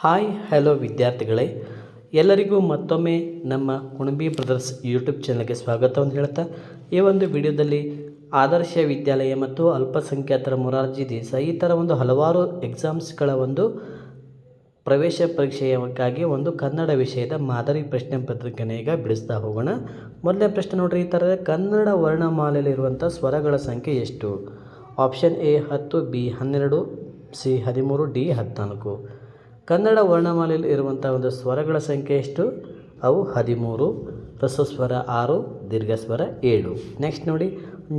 Hi, hello ವಿದ್ಯಾರ್ಥಿಗಳೇ. ಎಲ್ಲರಿಗೂ ಮತ್ತೊಮ್ಮೆ ನಮ್ಮ ಕುಣಬಿ ಬ್ರದರ್ಸ್ ಯೂಟ್ಯೂಬ್ ಚಾನಲ್ಗೆ ಸ್ವಾಗತವನ್ನು ಹೇಳ್ತಾ, ಈ ಒಂದು ವಿಡಿಯೋದಲ್ಲಿ ಆದರ್ಶ ವಿದ್ಯಾಲಯ ಮತ್ತು ಅಲ್ಪಸಂಖ್ಯಾತರ ಮೊರಾರ್ಜಿ ದೇಸಾಯಿ ಈ ಥರ ಒಂದು ಹಲವಾರು ಎಕ್ಸಾಮ್ಸ್ಗಳ ಒಂದು ಪ್ರವೇಶ ಪರೀಕ್ಷೆಯಕ್ಕಾಗಿ ಒಂದು ಕನ್ನಡ ವಿಷಯದ ಮಾದರಿ ಪ್ರಶ್ನೆ ಪತ್ರಿಕೆಯನ್ನು ಈಗ ಬಿಡಿಸ್ತಾ ಹೋಗೋಣ. ಮೊದಲನೇ ಪ್ರಶ್ನೆ ನೋಡ್ರಿ, ಈ ಥರದ ಕನ್ನಡ ವರ್ಣಮಾಲೆಯಲ್ಲಿರುವಂಥ ಸ್ವರಗಳ ಸಂಖ್ಯೆ ಎಷ್ಟು? ಆಪ್ಷನ್ ಎ ಹತ್ತು, ಬಿ ಹನ್ನೆರಡು, ಸಿ ಹದಿಮೂರು, ಡಿ ಹದಿನಾಲ್ಕು. ಕನ್ನಡ ವರ್ಣಮಾಲೆಯಲ್ಲಿ ಇರುವಂಥ ಒಂದು ಸ್ವರಗಳ ಸಂಖ್ಯೆ ಎಷ್ಟು? ಅವು ಹದಿಮೂರು, ರಸಸ್ವರ ಆರು, ದೀರ್ಘಸ್ವರ ಏಳು. ನೆಕ್ಸ್ಟ್ ನೋಡಿ,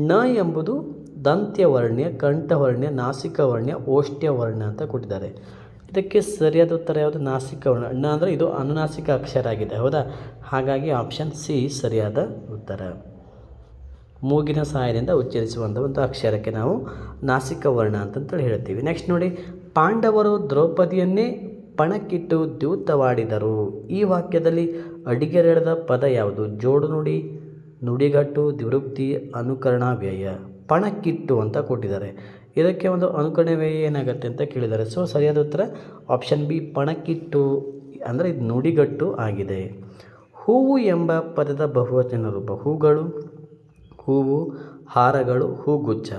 ನ ಎಂಬುದು ದಂತ್ಯವರ್ಣ್ಯ ಕಂಠವರ್ಣ್ಯ ನಾಸಿಕವರ್ಣ್ಯ ಓಷ್ಟ್ಯವರ್ಣ ಅಂತ ಕೊಟ್ಟಿದ್ದಾರೆ. ಇದಕ್ಕೆ ಸರಿಯಾದ ಉತ್ತರ ಯಾವುದು? ನಾಸಿಕ ವರ್ಣ ನ ಅಂದರೆ ಇದು ಅನುನಾಸಿಕ ಅಕ್ಷರ ಆಗಿದೆ, ಹೌದಾ? ಹಾಗಾಗಿ ಆಪ್ಷನ್ ಸಿ ಸರಿಯಾದ ಉತ್ತರ. ಮೂಗಿನ ಸಹಾಯದಿಂದ ಉಚ್ಚರಿಸುವಂಥ ಒಂದು ಅಕ್ಷರಕ್ಕೆ ನಾವು ನಾಸಿಕ ವರ್ಣ ಅಂತಂತೇಳಿ ಹೇಳ್ತೀವಿ. ನೆಕ್ಸ್ಟ್ ನೋಡಿ, ಪಾಂಡವರು ದ್ರೌಪದಿಯನ್ನೇ ಪಣಕ್ಕಿಟ್ಟು ದ್ಯೂತವಾಡಿದರು. ಈ ವಾಕ್ಯದಲ್ಲಿ ಅಡಿಗೆರೆಳೆದ ಪದ ಯಾವುದು? ಜೋಡು ನುಡಿ, ನುಡಿಗಟ್ಟು, ದ್ವಿರುಕ್ತಿ, ಅನುಕರಣ, ವ್ಯಯ. ಪಣಕ್ಕಿಟ್ಟು ಅಂತ ಕೊಟ್ಟಿದ್ದಾರೆ. ಇದಕ್ಕೆ ಒಂದು ಅನುಕರಣೆ ವ್ಯಯ ಏನಾಗುತ್ತೆ ಅಂತ ಕೇಳಿದ್ದಾರೆ. ಸೊ ಸರಿಯಾದ ಉತ್ತರ ಆಪ್ಷನ್ ಬಿ ಪಣಕ್ಕಿಟ್ಟು, ಅಂದರೆ ಇದು ನುಡಿಗಟ್ಟು ಆಗಿದೆ. ಹೂವು ಎಂಬ ಪದದ ಬಹುವಚನ ರೂಪ. ಹೂಗಳು, ಹೂವು, ಹಾರಗಳು, ಹೂಗುಚ್ಛ.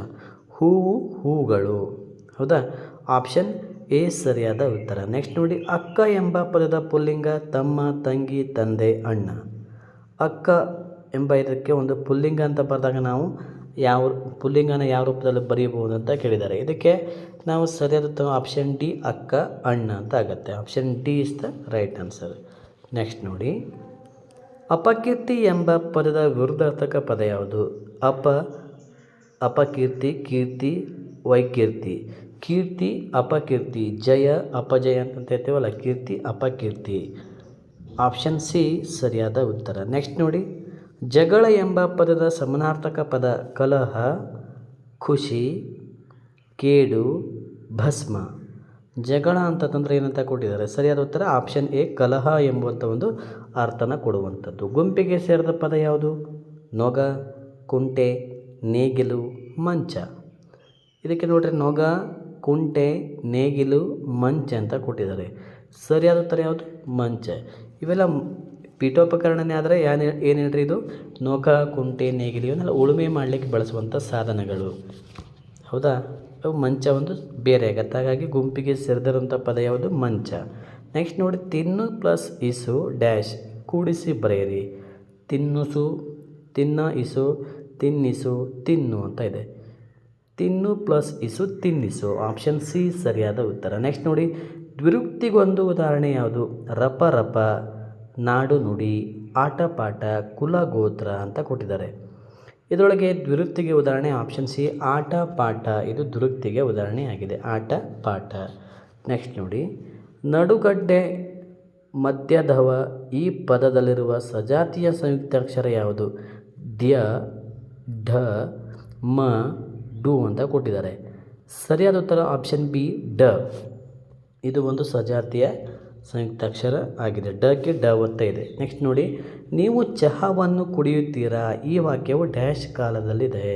ಹೂವು, ಹೂಗಳು. ಹೌದಾ? ಆಪ್ಷನ್ ಎ ಸರಿಯಾದ ಉತ್ತರ. ನೆಕ್ಸ್ಟ್ ನೋಡಿ, ಅಕ್ಕ ಎಂಬ ಪದದ ಪುಲ್ಲಿಂಗ ತಮ್ಮ ತಂಗಿ, ತಂದೆ, ಅಣ್ಣ. ಅಕ್ಕ ಎಂಬ ಇದಕ್ಕೆ ಒಂದು ಪುಲ್ಲಿಂಗ ಅಂತ ಬರೆದಾಗ ನಾವು ಯಾವ ಪುಲ್ಲಿಂಗನ ಯಾವ ರೂಪದಲ್ಲಿ ಬರೆಯಬಹುದು ಅಂತ ಕೇಳಿದ್ದಾರೆ. ಇದಕ್ಕೆ ನಾವು ಸರಿಯಾದ ಆಪ್ಷನ್ ಡಿ ಅಕ್ಕ, ಅಣ್ಣ ಅಂತ ಆಗುತ್ತೆ. Option D is the right answer next ನೋಡಿ, ಅಪಕೀರ್ತಿ ಎಂಬ ಪದದ ವಿರುದ್ಧಾರ್ಥಕ ಪದ ಯಾವುದು? ಅಪ, ಅಪಕೀರ್ತಿ, ಕೀರ್ತಿ, ವೈಕೀರ್ತಿ. ಕೀರ್ತಿ, ಅಪಕೀರ್ತಿ, ಜಯ, ಅಪಜಯ ಅಂತ ಹೇಳ್ತೀವಲ್ಲ, ಕೀರ್ತಿ, ಅಪಕೀರ್ತಿ. ಆಪ್ಷನ್ ಸಿ ಸರಿಯಾದ ಉತ್ತರ. ನೆಕ್ಸ್ಟ್ ನೋಡಿ. ಜಗಳ ಎಂಬ ಪದದ ಸಮನಾರ್ಥಕ ಪದ ಕಲಹ, ಖುಷಿ, ಕೇಡು, ಭಸ್ಮ. ಜಗಳ ಅಂತಂದ್ರೆ ಏನಂತ ಕೊಟ್ಟಿದ್ದಾರೆ? ಸರಿಯಾದ ಉತ್ತರ. ಆಪ್ಷನ್ ಎ ಕಲಹ ಎಂಬುವಂಥ ಒಂದು ಅರ್ಥನ ಕೊಡುವಂಥದ್ದು. ಗುಂಪಿಗೆ ಸೇರಿದ ಪದ ಯಾವುದು? ನೊಗ, ಕುಂಟೆ, ನೇಗಿಲು, ಮಂಚ. ಇದಕ್ಕೆ ನೋಡ್ರಿ, ನೊಗ ಕುಂಟೆ, ನೇಗಿಲು, ಮಂಚೆ ಅಂತ ಕೊಟ್ಟಿದ್ದಾರೆ. ಸರಿಯಾದ ಉತ್ತರ ಯಾವುದು? ಮಂಚ. ಇವೆಲ್ಲ ಪೀಠೋಪಕರಣನೇ ಆದರೆ ಏನು ಏನು ಹೇಳ್ರಿ ಇದು? ನೌಕ, ಕುಂಟೆ, ನೇಗಿಲು ಇವನ್ನೆಲ್ಲ ಉಳುಮೆ ಮಾಡಲಿಕ್ಕೆ ಬಳಸುವಂಥ ಸಾಧನಗಳು. ಹೌದಾ? ಅವು ಮಂಚ ಒಂದು ಬೇರೆ ಆಗತ್ತೆ. ಹಾಗಾಗಿ ಗುಂಪಿಗೆ ಸೇರಿದಿರುವಂಥ ಪದ ಯಾವುದು? ಮಂಚ. ನೆಕ್ಸ್ಟ್ ನೋಡಿ, ತಿನ್ನು ಪ್ಲಸ್ ಇಸು ಡ್ಯಾಶ್, ಕೂಡಿಸಿ ಬರೆಯಿರಿ. ತಿನ್ನುಸು, ತಿನ್ನ ಇಸು, ತಿನ್ನಿಸು, ತಿನ್ನು ಅಂತ ಇದೆ. ತಿನ್ನು ಪ್ಲಸ್ ಇಸು ತಿನ್ನಿಸು. ಆಪ್ಷನ್ ಸಿ ಸರಿಯಾದ ಉತ್ತರ. ನೆಕ್ಸ್ಟ್ ನೋಡಿ. ದ್ವಿರುಕ್ತಿಗೊಂದು ಉದಾಹರಣೆ ಯಾವುದು? ರಪ ರಪ, ನಾಡು ನುಡಿ ಆಟ ಪಾಠ ಕುಲ ಗೋತ್ರ ಅಂತ ಕೊಟ್ಟಿದ್ದಾರೆ. ಇದರೊಳಗೆ ದ್ವಿರುಕ್ತಿಗೆ ಉದಾಹರಣೆ ಆಪ್ಷನ್ ಸಿ ಆಟ ಪಾಠ ಇದು ದ್ವಿರುಕ್ತಿಗೆ ಉದಾಹರಣೆಯಾಗಿದೆ ಆಟ ಪಾಠ ನೆಕ್ಸ್ಟ್ ನೋಡಿ. ನಡುಗಡ್ಡೆ ಮಧ್ಯದವ ಈ ಪದದಲ್ಲಿರುವ ಸಜಾತಿಯ ಸಂಯುಕ್ತಾಕ್ಷರ ಯಾವುದು? ದ್ಯ, ಢ, ಮ ಡು ಅಂತ ಕೊಟ್ಟಿದ್ದಾರೆ. ಸರಿಯಾದ ಉತ್ತರ ಆಪ್ಷನ್ ಬಿ ಡ. ಇದು ಒಂದು ಸಜಾತಿಯ ಸಂಯುಕ್ತಾಕ್ಷರ ಆಗಿದೆ. ಡಕ್ಕೆ ಡ ಒತ್ತ ಇದೆ. ನೆಕ್ಸ್ಟ್ ನೋಡಿ, ನೀವು ಚಹಾವನ್ನು ಕುಡಿಯುತ್ತೀರಾ? ಈ ವಾಕ್ಯವು ಡ್ಯಾಶ್ ಕಾಲದಲ್ಲಿದೆ.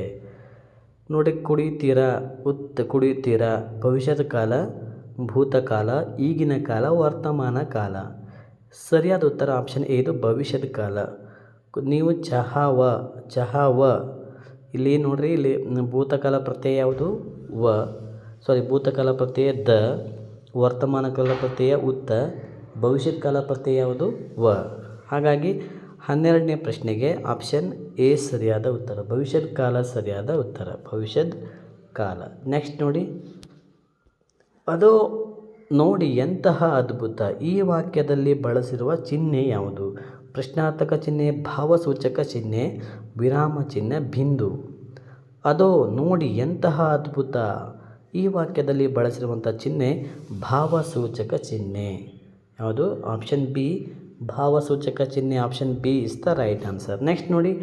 ನೋಡಿ, ಕುಡಿಯುತ್ತೀರಾ? ಉತ್, ಕುಡಿಯುತ್ತೀರಾ? ಭವಿಷ್ಯದ ಕಾಲ ಭೂತಕಾಲ ಈಗಿನ ಕಾಲ, ವರ್ತಮಾನ ಕಾಲ. ಸರಿಯಾದ ಉತ್ತರ ಆಪ್ಷನ್ ಎ ಇದು ಭವಿಷ್ಯದ ಕಾಲ. ನೀವು ಚಹಾವ ಚಹಾವ. ಇಲ್ಲಿ ನೋಡ್ರಿ, ಇಲ್ಲಿ ಭೂತಕಾಲ ಪ್ರತ್ಯಯ ಯಾವುದು? ವ. ಸಾರಿ ಭೂತಕಾಲ ಪ್ರತ್ಯಯ ದ. ವರ್ತಮಾನ ಕಾಲ ಪ್ರತ್ಯಯ ಉತ್ತ. ಭವಿಷ್ಯತ್ ಕಾಲ ಪ್ರತ್ಯಯ ಯಾವುದು? ವ. ಹಾಗಾಗಿ ಹನ್ನೆರಡನೇ ಪ್ರಶ್ನೆಗೆ ಆಪ್ಷನ್ ಎ ಸರಿಯಾದ ಉತ್ತರ. ಭವಿಷ್ಯದ ಕಾಲ ಸರಿಯಾದ ಉತ್ತರ. ಭವಿಷ್ಯದ ಕಾಲ. ನೆಕ್ಸ್ಟ್ ನೋಡಿ. ಅದು ನೋಡಿ ಎಂತಹ ಅದ್ಭುತ. ಈ ವಾಕ್ಯದಲ್ಲಿ ಬಳಸಿರುವ ಚಿಹ್ನೆ ಯಾವುದು? ಪ್ರಶ್ನಾರ್ಥಕ ಚಿಹ್ನೆ, ಭಾವಸೂಚಕ ಚಿಹ್ನೆ, ವಿರಾಮ ಚಿಹ್ನೆ, ಬಿಂದು. ಅದೋ ನೋಡಿ ಎಂತಹ ಅದ್ಭುತ. ಈ ವಾಕ್ಯದಲ್ಲಿ ಬಳಸಿರುವಂಥ ಚಿಹ್ನೆ ಭಾವಸೂಚಕ ಚಿಹ್ನೆ. ಯಾವುದು? ಆಪ್ಷನ್ ಬಿ ಭಾವಸೂಚಕ ಚಿಹ್ನೆ option B is the right answer next ನೋಡಿ,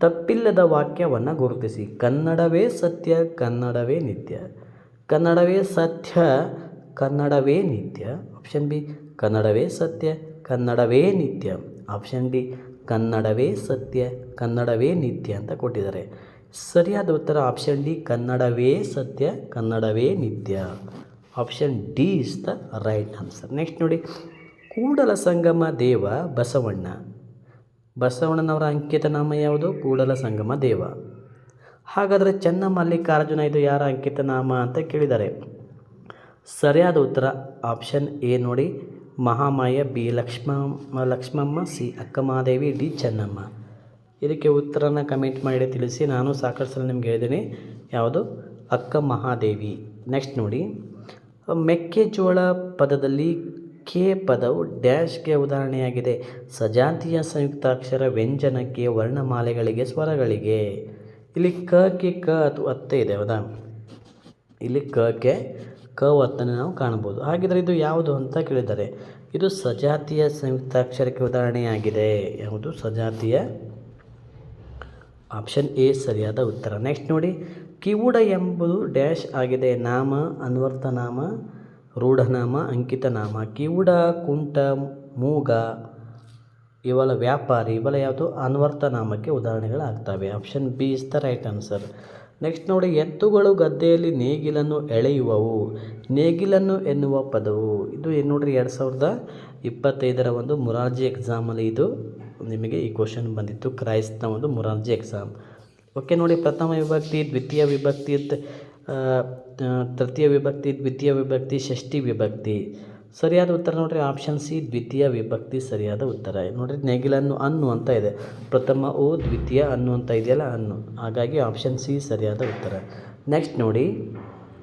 ತಪ್ಪಿಲ್ಲದ ವಾಕ್ಯವನ್ನು ಗುರುತಿಸಿ. ಕನ್ನಡವೇ ಸತ್ಯ, ಕನ್ನಡವೇ ನಿತ್ಯ. ಕನ್ನಡವೇ ಸತ್ಯ, ಕನ್ನಡವೇ ನಿತ್ಯ. ಆಪ್ಷನ್ ಬಿ ಕನ್ನಡವೇ ಸತ್ಯ, ಕನ್ನಡವೇ ನಿತ್ಯ. ಆಪ್ಷನ್ ಡಿ ಕನ್ನಡವೇ ಸತ್ಯ, ಕನ್ನಡವೇ ನಿತ್ಯ ಅಂತ ಕೊಟ್ಟಿದ್ದಾರೆ. ಸರಿಯಾದ ಉತ್ತರ ಆಪ್ಷನ್ ಡಿ ಕನ್ನಡವೇ ಸತ್ಯ, ಕನ್ನಡವೇ ನಿತ್ಯ. Option D is the right answer next ನೋಡಿ, ಕೂಡಲ ಸಂಗಮ ದೇವ ಬಸವಣ್ಣ. ಬಸವಣ್ಣನವರ ಅಂಕಿತ ನಾಮ ಯಾವುದು? ಕೂಡಲ ಸಂಗಮ ದೇವ. ಹಾಗಾದರೆ ಚೆನ್ನ ಮಲ್ಲಿಕಾರ್ಜುನ ಇದು ಯಾರ ಅಂಕಿತ ನಾಮ ಅಂತ ಕೇಳಿದ್ದಾರೆ. ಸರಿಯಾದ ಉತ್ತರ ಆಪ್ಷನ್ ಎ ನೋಡಿ, Mahamaya B Lakshya, Lakshmamma, C Akkamahadevi D Chennamma. ಇದಕ್ಕೆ ಉತ್ತರನ ಕಮೆಂಟ್ ಮಾಡಿ ತಿಳಿಸಿ ನಾನು ಸಾಕಷ್ಟು ಸಲ ನಿಮ್ಗೆ ಹೇಳಿದ್ದೀನಿ. ಯಾವುದು? ಅಕ್ಕ ಮಹಾದೇವಿ. ನೆಕ್ಸ್ಟ್ ನೋಡಿ. ಮೆಕ್ಕೆಜೋಳ ಪದದಲ್ಲಿ ಕೆ ಪದವು ಡ್ಯಾಶ್ಗೆ ಉದಾಹರಣೆಯಾಗಿದೆ. ಸಜಾತಿಯ ಸಂಯುಕ್ತಾಕ್ಷರ ವ್ಯಂಜನಕ್ಕೆ ವರ್ಣಮಾಲೆಗಳಿಗೆ ಸ್ವರಗಳಿಗೆ. ಇಲ್ಲಿ ಕ ಕೆ ಕ ಅಥವಾ ಅತ್ತೆ ಇದೆ, ಹೌದಾ? ಇಲ್ಲಿ ಕ ಕೆ, ಕ ಒತ್ತನ್ನು ನಾವು ಕಾಣ್ಬೋದು ಹಾಗಿದ್ರೆ ಇದು ಯಾವುದು ಅಂತ ಕೇಳಿದ್ದಾರೆ. ಇದು ಸಜಾತಿಯ ಸಂಯುಕ್ತಾಕ್ಷರಕ್ಕೆ ಉದಾಹರಣೆಯಾಗಿದೆ. ಯಾವುದು? ಸಜಾತಿಯ ಆಪ್ಷನ್ ಎ ಸರಿಯಾದ ಉತ್ತರ. ನೆಕ್ಸ್ಟ್ ನೋಡಿ, ಕಿವುಡ ಎಂಬುದು ಡ್ಯಾಶ್ ಆಗಿದೆ. ನಾಮ ಅನ್ವರ್ಥ ನಾಮ ರೂಢನಾಮ ಅಂಕಿತ ನಾಮ ಕಿವುಡ, ಕುಂಟ, ಮೂಗ, ಇವೆಲ್ಲ ವ್ಯಾಪಾರಿ, ಇವೆಲ್ಲ ಯಾವುದು? ಅನ್ವರ್ಥ ನಾಮಕ್ಕೆ ಉದಾಹರಣೆಗಳಾಗ್ತವೆ. Option B is the right answer. Next ನೋಡಿ, ಎತ್ತುಗಳು ಗದ್ದೆಯಲ್ಲಿ ನೇಗಿಲನ್ನು ಎಳೆಯುವವು. ನೇಗಿಲನ್ನು ಎನ್ನುವ ಪದವು. ಇದು ಏನು ನೋಡ್ರಿ, ಎರಡು ಸಾವಿರದ ಇಪ್ಪತ್ತೈದರ ಒಂದು ಮುರಾರ್ಜಿ ಎಕ್ಸಾಮಲ್ಲಿ ಇದು. ನಿಮಗೆ ಈ ಕ್ವಶನ್ ಬಂದಿತ್ತು. ಕ್ರೈಸ್ತನ ಒಂದು ಮೊರಾರ್ಜಿ ಎಕ್ಸಾಮ್ ಓಕೆ ನೋಡಿ, ಪ್ರಥಮ ವಿಭಕ್ತಿ, ದ್ವಿತೀಯ ವಿಭಕ್ತಿ ತೃತೀಯ ವಿಭಕ್ತಿ, ದ್ವಿತೀಯ ವಿಭಕ್ತಿ, ಷಷ್ಠಿ ವಿಭಕ್ತಿ. ಸರಿಯಾದ ಉತ್ತರ ನೋಡಿರಿ ಆಪ್ಷನ್ ಸಿ ದ್ವಿತೀಯ ವಿಭಕ್ತಿ ಸರಿಯಾದ ಉತ್ತರ. ನೋಡಿರಿ, ನೇಗಿಲನ್ನು ಅನ್ನು ಅಂತ ಇದೆ. ಪ್ರಥಮ ಓ, ದ್ವಿತೀಯ ಅನ್ನು ಅಂತ ಇದೆಯಲ್ಲ, ಅನ್ನು. ಹಾಗಾಗಿ ಆಪ್ಷನ್ ಸಿ ಸರಿಯಾದ ಉತ್ತರ. ನೆಕ್ಸ್ಟ್ ನೋಡಿ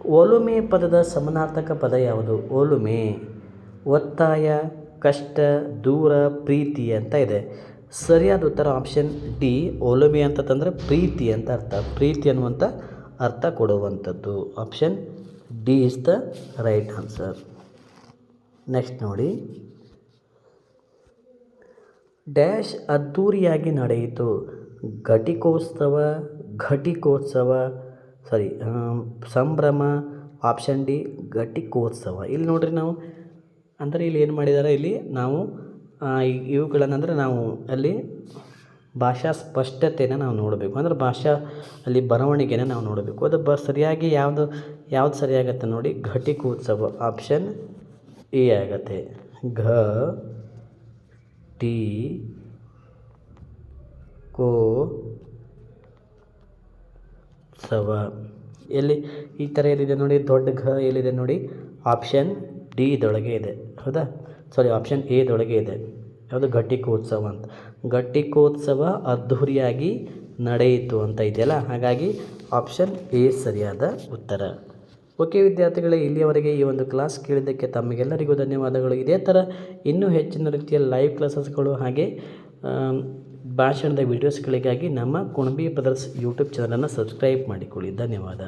ಒಲುಮೆ ಪದದ ಸಮನಾರ್ಥಕ ಪದ ಯಾವುದು? ಒಲುಮೆ ಒತ್ತಾಯ ಕಷ್ಟ, ದೂರ, ಪ್ರೀತಿ ಅಂತ ಇದೆ. ಸರಿಯಾದ ಉತ್ತರ ಆಪ್ಷನ್ ಡಿ ಒಲುಮೆ ಅಂತಂದರೆ ಪ್ರೀತಿ ಅಂತ ಅರ್ಥ. ಪ್ರೀತಿ ಅನ್ನುವಂಥ ಅರ್ಥ ಕೊಡುವಂಥದ್ದು. Option D is the right answer next ನೋಡಿ. ಡ್ಯಾಶ್ ಅದ್ಧೂರಿಯಾಗಿ ನಡೆಯಿತು. ಘಟಿಕೋತ್ಸವ ಘಟಿಕೋತ್ಸವ ಸಾರಿ ಸಂಭ್ರಮ ಆಪ್ಷನ್ ಡಿ ಘಟಿಕೋತ್ಸವ. ಇಲ್ಲಿ ನೋಡ್ರಿ ನಾವು ಅಂದರೆ ಇಲ್ಲಿ ಏನು ಮಾಡಿದ್ದಾರೆ? ಇಲ್ಲಿ ನಾವು ಇವುಗಳನ್ನು ಅಂದರೆ ನಾವು ಅಲ್ಲಿ ಭಾಷಾ ಸ್ಪಷ್ಟತೆನ ನಾವು ನೋಡಬೇಕು. ಅಂದರೆ ಭಾಷಾ ಅಲ್ಲಿ ಬರವಣಿಗೆನ ನಾವು ನೋಡಬೇಕು. ಅದು ಬ, ಸರಿಯಾಗಿ ಯಾವುದು, ಯಾವ್ದು ಸರಿಯಾಗತ್ತೆ ನೋಡಿ, ಘಟಿಕೋತ್ಸವ ಆಪ್ಷನ್ ಎ ಆಗತ್ತೆ. ಘ, ಟಿ, ಕೋ ಸವ ಎಲ್ಲಿ ಈ ಥರ ಎಲ್ಲಿದೆ ನೋಡಿ, ದೊಡ್ಡ ಘ ಎಲ್ಲಿದೆ ನೋಡಿ ಆಪ್ಷನ್ ಡಿ ಇದೊಳಗೆ ಇದೆ. ಹೌದಾ? ಸಾರಿ ಆಪ್ಷನ್ ಎ ದೊಳಗೆ ಇದೆ. ಯಾವುದು? ಘಟಿಕೋತ್ಸವ ಅಂತ. ಘಟಿಕೋತ್ಸವ ಅದ್ಧೂರಿಯಾಗಿ ನಡೆಯಿತು ಅಂತ ಇದೆಯಲ್ಲ? ಹಾಗಾಗಿ ಆಪ್ಷನ್ ಎ ಸರಿಯಾದ ಉತ್ತರ. ಓಕೆ ವಿದ್ಯಾರ್ಥಿಗಳೇ, ಇಲ್ಲಿಯವರೆಗೆ ಈ ಒಂದು ಕ್ಲಾಸ್ ಕೇಳಿದ್ದಕ್ಕೆ ತಮಗೆಲ್ಲರಿಗೂ ಧನ್ಯವಾದಗಳು. ಇದೇ ಥರ ಇನ್ನೂ ಹೆಚ್ಚಿನ ರೀತಿಯ ಲೈವ್ ಕ್ಲಾಸಸ್ಗಳು ಹಾಗೆ ಭಾಷಣದ ವೀಡಿಯೋಸ್ಗಳಿಗಾಗಿ ನಮ್ಮ ಕುಣಬಿ ಬ್ರದರ್ಸ್ ಯೂಟ್ಯೂಬ್ ಚಾನಲನ್ನು ಸಬ್ಸ್ಕ್ರೈಬ್ ಮಾಡಿಕೊಳ್ಳಿ. ಧನ್ಯವಾದ.